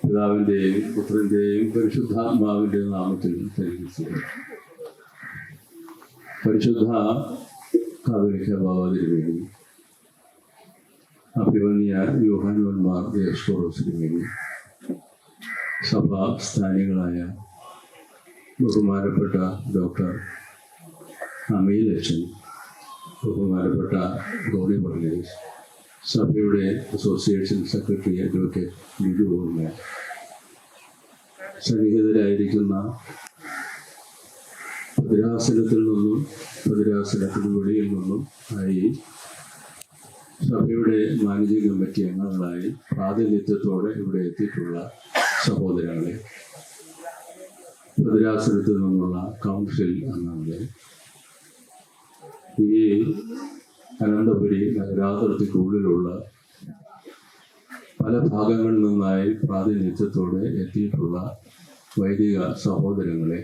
പിതാവിൻ്റെയും പുത്രൻ്റെയും പരിശുദ്ധാത്മാവിൻ്റെ നാമത്തിൽ തരികച്ചു പരിശുദ്ധ കാതോലിക്ക ബാബാതിരുവേണി അഭിമന്യ യോഹാനുവന്മാർ ദേവസ്വറോസിരുവേണി സഭാ സ്ഥാനികളായ ബഹുമാനപ്പെട്ട ഡോക്ടർ അമീൽ അച്ഛൻ ബഹുമാനപ്പെട്ട ഗൗരി വർഗീസ് സഭയുടെ അസോസിയേഷൻ സെക്രട്ടറി അഡ്വക്കേറ്റ് ബിജു ഗോർമേ സന്നിഹിതരായിരിക്കുന്ന ഭദ്രാസനത്തിൽ നിന്നും ഭദ്രാസനത്തിന് വെളിയിൽ നിന്നും ആയി സഭയുടെ മാനേജിംഗ് കമ്മിറ്റി അംഗങ്ങളായി പ്രാതിനിധ്യത്തോടെ ഇവിടെ എത്തിയിട്ടുള്ള സഹോദരങ്ങളെ ഭദ്രാസനത്തിൽ നിന്നുള്ള കൗൺസിൽ അംഗങ്ങളെ ഈ അനന്തപുരി നഗരാതിർത്തിക്കുള്ളിലുള്ള പല ഭാഗങ്ങളിൽ നിന്നായി പ്രാതിനിധ്യത്തോടെ എത്തിയിട്ടുള്ള വൈദിക സഹോദരങ്ങളെ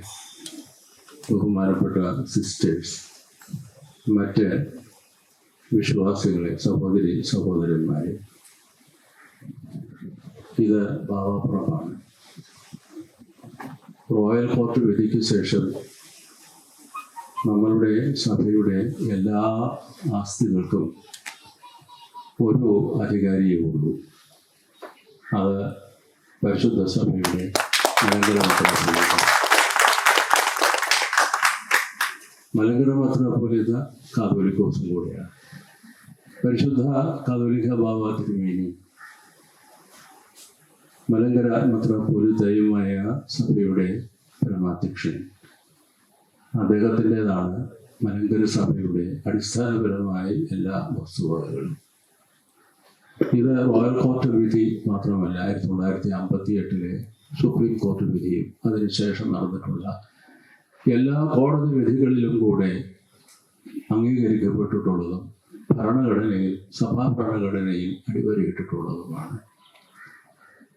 ബഹുമാനപ്പെട്ട സിസ്റ്റേഴ്സ് മറ്റ് വിശ്വാസികളെ സഹോദരി സഹോദരന്മാരെ. ഇത് ഭാവപ്രമാണ് റോയൽ കോർട്ട് വിധിക്ക് ശേഷം നമ്മളുടെ സഭയുടെ എല്ലാ ആസ്തികൾക്കും ഒരു അധികാരിയേ ഉള്ളൂ. അത് പരിശുദ്ധ സഭയുടെ മലങ്കര മെത്രാപ്പൊലീത്ത കാതോലിക്കോസും കൂടെയാണ്. പരിശുദ്ധ കാതോലിക ബാബ തിരുമേനി മലങ്കര മെത്രാപ്പൊലീത്തയുമായ സഭയുടെ പരമാധ്യക്ഷൻ അദ്ദേഹത്തിന്റെതാണ് മലങ്കര സഭയുടെ അടിസ്ഥാനപരമായ എല്ലാ വസ്തുവകകളും. ഇത് റോയൽ കോർട്ട് വിധി മാത്രമല്ല ആയിരത്തി തൊള്ളായിരത്തി അമ്പത്തി എട്ടിലെ സുപ്രീം കോർട്ട് വിധിയും അതിനുശേഷം നടന്നിട്ടുള്ള എല്ലാ കോടതി വിധികളിലും കൂടെ അംഗീകരിക്കപ്പെട്ടിട്ടുള്ളതും ഭരണഘടനയിൽ സഭാ ഭരണഘടനയിൽ അടിവരയിട്ടിട്ടുള്ളതുമാണ്.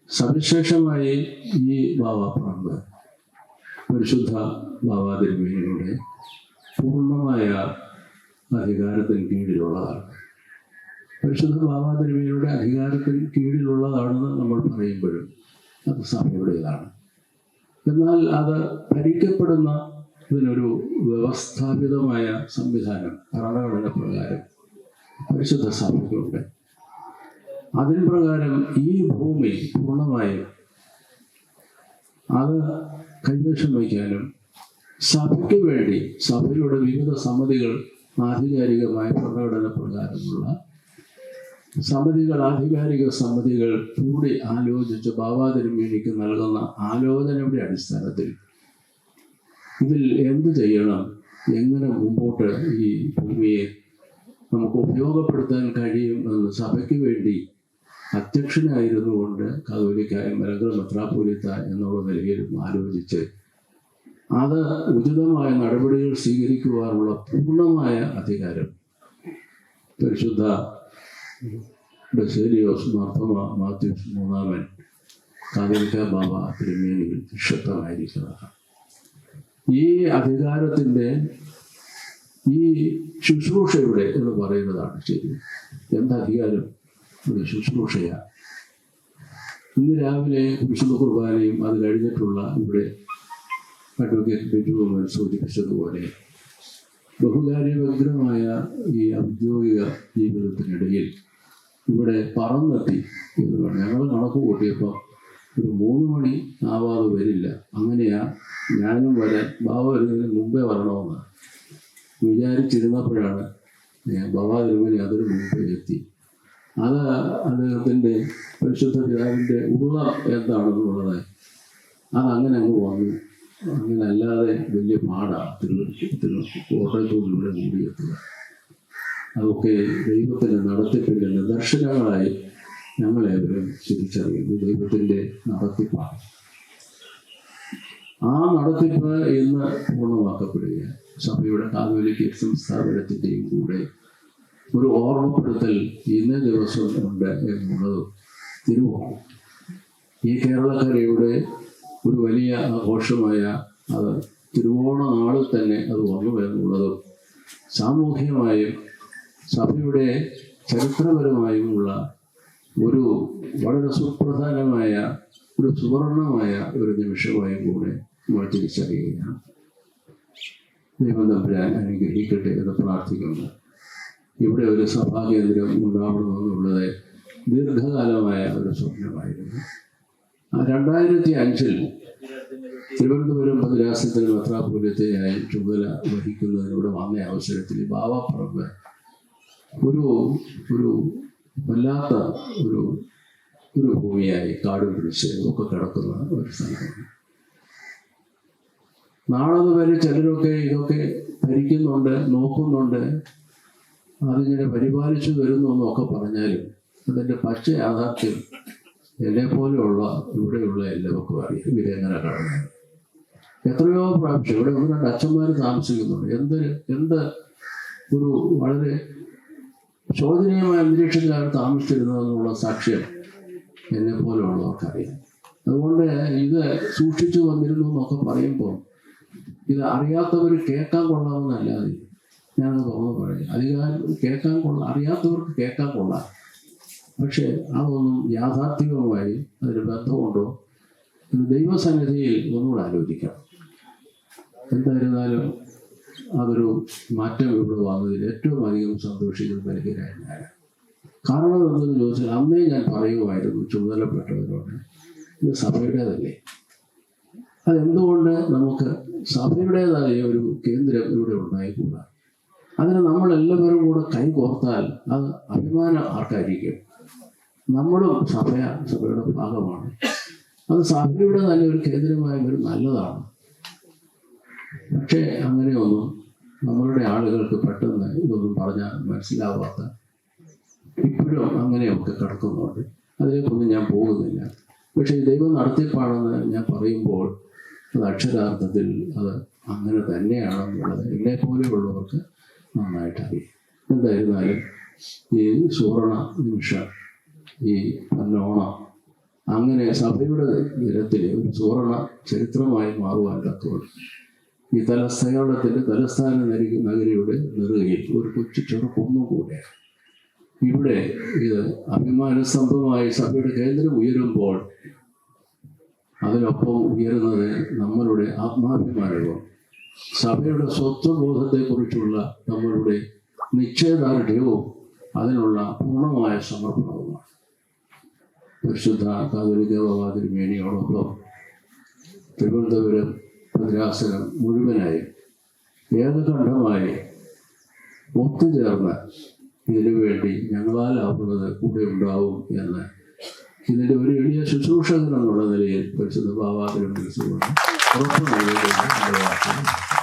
സവിശേഷമായി ഈ ബാബാപ്പറമ്പ് പരിശുദ്ധ ബാബാതിരുമേനിയുടെ പൂർണമായ അധികാരത്തിന് കീഴിലുള്ളതാണ്. പരിശുദ്ധ ബാബാതിരുമേനിയുടെ അധികാരത്തിന് കീഴിലുള്ളതാണെന്ന് നമ്മൾ പറയുമ്പോഴും അത് സഭയുടേതാണ് എന്നാൽ അത് ഭരിക്കപ്പെടുന്ന ഇതിനൊരു വ്യവസ്ഥാപിതമായ സംവിധാനം ഭരണഘടന പ്രകാരം പരിശുദ്ധ സഭയ്ക്കുണ്ട്. അതിന് പ്രകാരം ഈ ഭൂമി പൂർണമായും അത് കൈവശം വയ്ക്കാനും സഭയ്ക്ക് വേണ്ടി സഭയുടെ വിവിധ സമിതികൾ ആധികാരികമായ പ്രകടന പ്രകാരമുള്ള സമിതികൾ ആധികാരിക സമിതികൾ കൂടി ആലോചിച്ച് ബാബാതിരുമേനിക്ക് നൽകുന്ന ആലോചനയുടെ അടിസ്ഥാനത്തിൽ ഇതിൽ എന്ത് ചെയ്യണം? എങ്ങനെ മുമ്പോട്ട് ഈ ഭൂമിയെ നമുക്ക് ഉപയോഗപ്പെടുത്താൻ കഴിയും എന്ന് സഭയ്ക്ക് വേണ്ടി അധ്യക്ഷനായിരുന്നു കൊണ്ട് കാതോലിക്കായ മലങ്കര മെത്രാപ്പൊലിത്ത എന്നുള്ള നിലയിൽ ആലോചിച്ച് അത് ഉചിതമായ നടപടികൾ സ്വീകരിക്കുവാനുള്ള പൂർണമായ അധികാരം പരിശുദ്ധ ബസേലിയോസ് മാർത്തമ മാത്യൂസ് മൂന്നാമൻ കാതോലിക്ക ബാബ തിരുമേനിയിൽ നിക്ഷിപ്തമായിരിക്കുന്നതാണ്. ഈ അധികാരത്തിന്റെ ഈ ശുശ്രൂഷയുടെ എന്ന് പറയുന്നതാണ് ശരി. എന്താ അധികാരം? ഒരു ശുശ്രൂഷയാണ് ഇന്ന് രാവിലെ വിശുദ്ധ കുർബാനയും അത് കഴിഞ്ഞിട്ടുള്ള ഇവിടെ അഡ്വക്കേറ്റ് ബിജുകുമാർ സൂചിപ്പിച്ചതുപോലെ ബഹുകാര്യവഗ്രമായ ഈ ഔദ്യോഗിക ജീവിതത്തിനിടയിൽ ഇവിടെ പറന്നെത്തി എന്ന് പറഞ്ഞു. ഞങ്ങൾ കണക്ക് കൂട്ടിയപ്പോൾ ഒരു മൂന്ന് മണി ആവാതെ വരില്ല. അങ്ങനെയാ ഞാനും വരാൻ ബാബ വരുന്നതിന് മുമ്പേ വരണമെന്ന് വിചാരിച്ചിരുന്നപ്പോഴാണ് ബാബാ തിരുമണി അതിന് മുമ്പേ എത്തി. അത് അദ്ദേഹത്തിന്റെ പരിശുദ്ധ പിതാവിന്റെ ഉള്ള എന്താണെന്നുള്ളത് അതങ്ങനെ അങ്ങ് വന്നു. അങ്ങനെ അല്ലാതെ വലിയ പാടാണ് തിരുവനന്തപുരത്തിൽ കോട്ടയത്തോടുകൂടെ കൂടിയെത്തുക അതൊക്കെ ദൈവത്തിന്റെ നടത്തിപ്പിന്റെ നിദർശനങ്ങളായി ഞങ്ങളേവരും തിരിച്ചറിയുന്നു. ദൈവത്തിന്റെ നടത്തിപ്പാണ്. ആ നടത്തിപ്പ് ഇന്ന് പൂർണമാക്കപ്പെടുകയാണ്. സഭയുടെ കാതോലിക്ക സംസ്ഥാപനത്തിന്റെയും കൂടെ ഒരു ഓർമ്മപ്പെടുത്തൽ ഇന്ന ദിവസം ഉണ്ട് എന്നുള്ളത് തിരുവോണം ഈ കേരളക്കരയുടെ ഒരു വലിയ ആഘോഷമായ അത് തിരുവോണ നാളിൽ തന്നെ അത് വന്നു എന്നുള്ളതും സാമൂഹികമായും സഭയുടെ ചരിത്രപരമായുമുള്ള ഒരു വളരെ സുപ്രധാനമായ ഒരു സുവർണമായ ഒരു നിമിഷമായും കൂടെ നമ്മൾ തിരിച്ചറിയുകയാണ്. ദൈവം തമ്പുരാൻ അനുഗ്രഹിക്കട്ടെ എന്ന് പ്രാർത്ഥിക്കുന്നു. ഇവിടെ ഒരു സഭാകേന്ദ്രം ഉണ്ടാവണമെന്നുള്ളത് ദീർഘകാലമായ ഒരു സ്വപ്നമായിരുന്നു. രണ്ടായിരത്തി അഞ്ചിൽ തിരുവനന്തപുരം ഭദ്രാസനത്തിൽ മെത്രാപൂലത്തെയായി ചുമതല വഹിക്കുന്നതിലൂടെ വന്ന അവസരത്തിൽ ബാവാപ്പറമ്പ് ഒരു ഒരു വല്ലാത്ത ഒരു ഒരു ഭൂമിയായി കാട് പിടിച്ച് ഒക്കെ കിടക്കുന്ന ഒരു സ്ഥലമാണ് നാളെ വരെ ചിലരൊക്കെ ഇതൊക്കെ ഭരിക്കുന്നുണ്ട് നോക്കുന്നുണ്ട്. അതിങ്ങനെ പരിപാലിച്ചു വരുന്നു എന്നൊക്കെ പറഞ്ഞാലും അതിന്റെ പച്ച യാഥാർത്ഥ്യം എന്നെ പോലെയുള്ള ഇവിടെയുള്ള എല്ലാവർക്കും അറിയാം. ഇവരെങ്ങനെ കാണുന്നത്. എത്രയോ പ്രാവശ്യം ഇവിടെ ഒന്ന് രണ്ട് അച്ഛന്മാർ താമസിക്കുന്നുണ്ട്. എന്ത് എന്ത് ഒരു വളരെ ശോചനീയമായ അന്തരീക്ഷത്തിൽ അവർ താമസിച്ചിരുന്നതെന്നുള്ള സാക്ഷ്യം എന്നെ പോലെയുള്ളവർക്കറിയാം അതുകൊണ്ട് ഇത് സൂക്ഷിച്ചു വന്നിരുന്നു എന്നൊക്കെ പറയുമ്പോൾ ഇത് അറിയാത്തവർ കേൾക്കാൻ കൊള്ളാമെന്നല്ലാതെ ഞാനത് തുറന്നു പറയും അധികാരം കേൾക്കാൻ കൊള്ളാം. അറിയാത്തവർക്ക് കേൾക്കാൻ കൊള്ളാം. പക്ഷെ അതൊന്നും യാഥാർത്ഥ്യവുമായി അതിന് ബന്ധമുണ്ടോ എന്ന് ദൈവസന്നിധിയിൽ ഒന്നുകൂടെ ആലോചിക്കാം. എന്തായിരുന്നാലും അതൊരു മാറ്റം ഇവിടെ വന്നതിൽ ഏറ്റവും അധികം സന്തോഷിക്കുന്ന പരിഹരായ ഞാൻ കാരണം എന്തെന്ന് ചോദിച്ചാൽ അന്നേ ഞാൻ പറയുമായിരുന്നു ചുമതലപ്പെട്ടവരോട്. ഇത് സഭയുടേതല്ലേ? അതെന്തുകൊണ്ട് നമുക്ക് സഭയുടേതായ ഒരു കേന്ദ്രം ഇവിടെ ഉണ്ടായിക്കൂടാ? അതിന് നമ്മൾ എല്ലാവരും കൂടെ കൈ കോർത്താൽ അത് അഭിമാനം ആർക്കായിരിക്കും? നമ്മളും സഭയ സഭയുടെ ഭാഗമാണ്. അത് സഭയുടെ തന്നെ ഒരു കേന്ദ്രമായ ഒരു നല്ലതാണ്. പക്ഷേ അങ്ങനെയൊന്നും നമ്മളുടെ ആളുകൾക്ക് പെട്ടെന്ന് ഇതൊന്നും പറഞ്ഞാൽ മനസ്സിലാവാത്ത ഇപ്പോഴും അങ്ങനെയൊക്കെ കിടക്കുന്നുണ്ട്. അതിലേക്കൊന്നും ഞാൻ പോകുന്നില്ല. പക്ഷേ ദൈവം നടത്തിപ്പാണെന്ന് ഞാൻ പറയുമ്പോൾ അത് അക്ഷരാർത്ഥത്തിൽ അത് അങ്ങനെ തന്നെയാണെന്നുള്ളത് എന്നെ പോലെയുള്ളവർക്ക് നന്നായിട്ട് അറിയാം. എന്തായിരുന്നാലും ഈ സുവർണ നിമിഷം ഈ പൊന്നോണം അങ്ങനെ സഭയുടെ നിരത്തിൽ ഒരു സുവർണ ചരിത്രമായി മാറുവാൻ തക്കവണ്ണം ഈ തലസ്ഥാനത്തിന്റെ തലസ്ഥാന നരി നഗരിയുടെ നെറുകയിൽ ഒരു കൊച്ചു ചെറുപ്പൊന്നും കൂടെ. ഇവിടെ ഇത് അഭിമാനസ്തംഭമായി സഭയുടെ കേന്ദ്രം ഉയരുമ്പോൾ അതിനൊപ്പം ഉയരുന്നത് നമ്മളുടെ ആത്മാഭിമാനവും സഭയുടെ സ്വത്വബോധത്തെക്കുറിച്ചുള്ള നമ്മളുടെ നിശ്ചയദാർഢ്യവും അതിനുള്ള പൂർണമായ സമർപ്പണവുമാണ്. പരിശുദ്ധ കാതോലിക തിരുമേനിയോടൊപ്പം തിരുവനന്തപുരം ഭദ്രാസനം മുഴുവനായും ഏകകണ്ഠമായി ഒത്തുചേർന്ന് ഇതിനുവേണ്ടി ഞങ്ങളാലാവുന്നത് കൂടെ ഉണ്ടാവും എന്ന് ഇതിന്റെ ഒരു എളിയ ശുശ്രൂഷകൻ എന്നുള്ള നിലയിൽ പരിശുദ്ധ ഭാവാഗ്രഹം ഉറപ്പ് വാക്കുകൾ